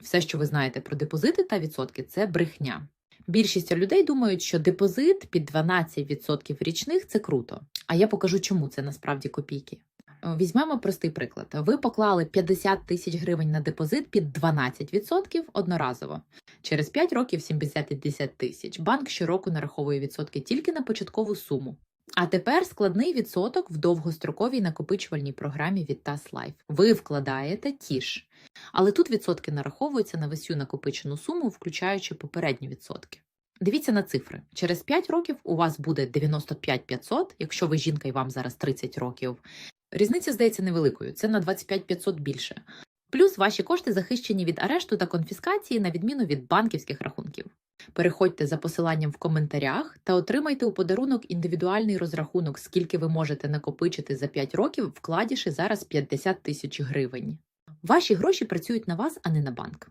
Все, що ви знаєте про депозити та відсотки, це брехня. Більшість людей думають, що депозит під 12% річних це круто. А я покажу, чому це насправді копійки. Е, Візьмемо простий приклад. Ви поклали 50 тисяч гривень на депозит під 12% одноразово. Через 5 років 70 тисяч. Банк щороку нараховує відсотки тільки на початкову суму. А тепер складний відсоток в довгостроковій накопичувальній програмі від TAS Life. Ви вкладаєте ті ж. Але тут відсотки нараховуються на всю накопичену суму, включаючи попередні відсотки. Дивіться на цифри. Через 5 років у вас буде 95 500, якщо ви жінка і вам зараз 30 років. Різниця здається невеликою, це на 25 500 більше. Плюс ваші кошти захищені від арешту та конфіскації на відміну від банківських рахунків. Переходьте за посиланням в коментарях та отримайте у подарунок індивідуальний розрахунок, скільки ви можете накопичити за 5 років, вкладівши зараз 50 тисяч гривень. Ваші гроші працюють на вас, а не на банк.